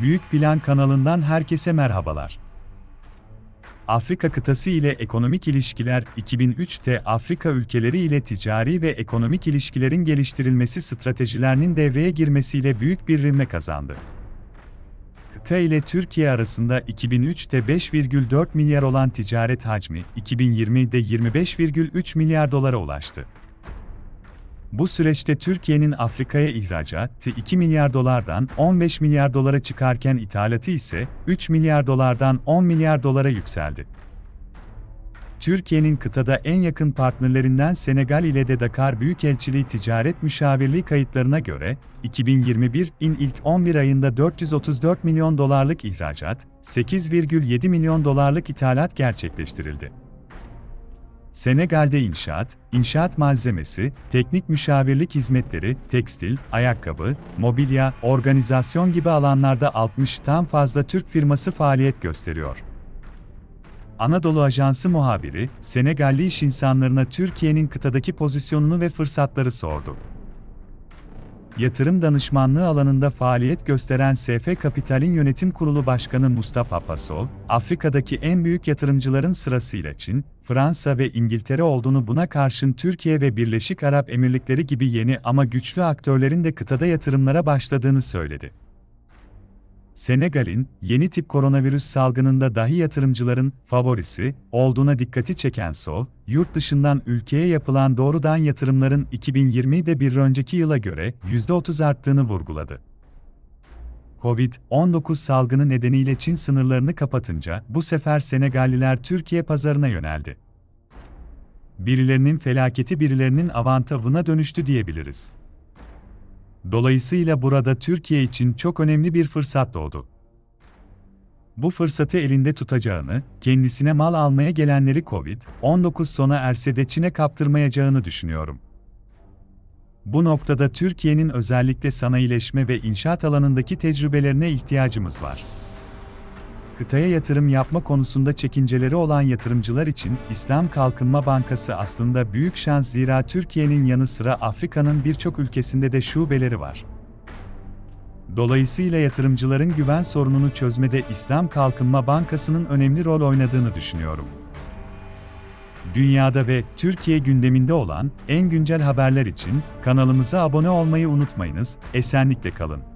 Büyük Plan kanalından herkese merhabalar. Afrika kıtası ile ekonomik ilişkiler 2003'te Afrika ülkeleri ile ticari ve ekonomik ilişkilerin geliştirilmesi stratejilerinin devreye girmesiyle büyük bir rivme kazandı. Kıta ile Türkiye arasında 2003'te 5,4 milyar olan ticaret hacmi 2020'de 25,3 milyar dolara ulaştı. Bu süreçte Türkiye'nin Afrika'ya ihracatı 2 milyar dolardan 15 milyar dolara çıkarken ithalatı ise 3 milyar dolardan 10 milyar dolara yükseldi. Türkiye'nin kıtada en yakın partnerlerinden Senegal ile de Dakar Büyükelçiliği Ticaret Müşavirliği kayıtlarına göre, 2021'in ilk 11 ayında 434 milyon dolarlık ihracat, 8,7 milyon dolarlık ithalat gerçekleştirildi. Senegal'de inşaat, inşaat malzemesi, teknik müşavirlik hizmetleri, tekstil, ayakkabı, mobilya, organizasyon gibi alanlarda 60'tan fazla Türk firması faaliyet gösteriyor. Anadolu Ajansı muhabiri, Senegalli iş insanlarına Türkiye'nin kıtadaki pozisyonunu ve fırsatları sordu. Yatırım danışmanlığı alanında faaliyet gösteren SF Kapital'in yönetim kurulu başkanı Mustafa Pasov, Afrika'daki en büyük yatırımcıların sırasıyla Çin, Fransa ve İngiltere olduğunu buna karşın Türkiye ve Birleşik Arap Emirlikleri gibi yeni ama güçlü aktörlerin de kıtada yatırımlara başladığını söyledi. Senegal'in yeni tip koronavirüs salgınında dahi yatırımcıların favorisi olduğuna dikkati çeken Sol, yurt dışından ülkeye yapılan doğrudan yatırımların 2020'de bir önceki yıla göre %30 arttığını vurguladı. Covid-19 salgını nedeniyle Çin sınırlarını kapatınca bu sefer Senegalliler Türkiye pazarına yöneldi. Birilerinin felaketi birilerinin avantavına dönüştü diyebiliriz. Dolayısıyla burada Türkiye için çok önemli bir fırsat doğdu. Bu fırsatı elinde tutacağını, kendisine mal almaya gelenleri Covid-19 sona erse de Çin'e kaptırmayacağını düşünüyorum. Bu noktada Türkiye'nin özellikle sanayileşme ve inşaat alanındaki tecrübelerine ihtiyacımız var. Kıtaya yatırım yapma konusunda çekinceleri olan yatırımcılar için İslam Kalkınma Bankası aslında büyük şans zira Türkiye'nin yanı sıra Afrika'nın birçok ülkesinde de şubeleri var. Dolayısıyla yatırımcıların güven sorununu çözmede İslam Kalkınma Bankası'nın önemli rol oynadığını düşünüyorum. Dünyada ve Türkiye gündeminde olan en güncel haberler için kanalımıza abone olmayı unutmayınız. Esenlikle kalın.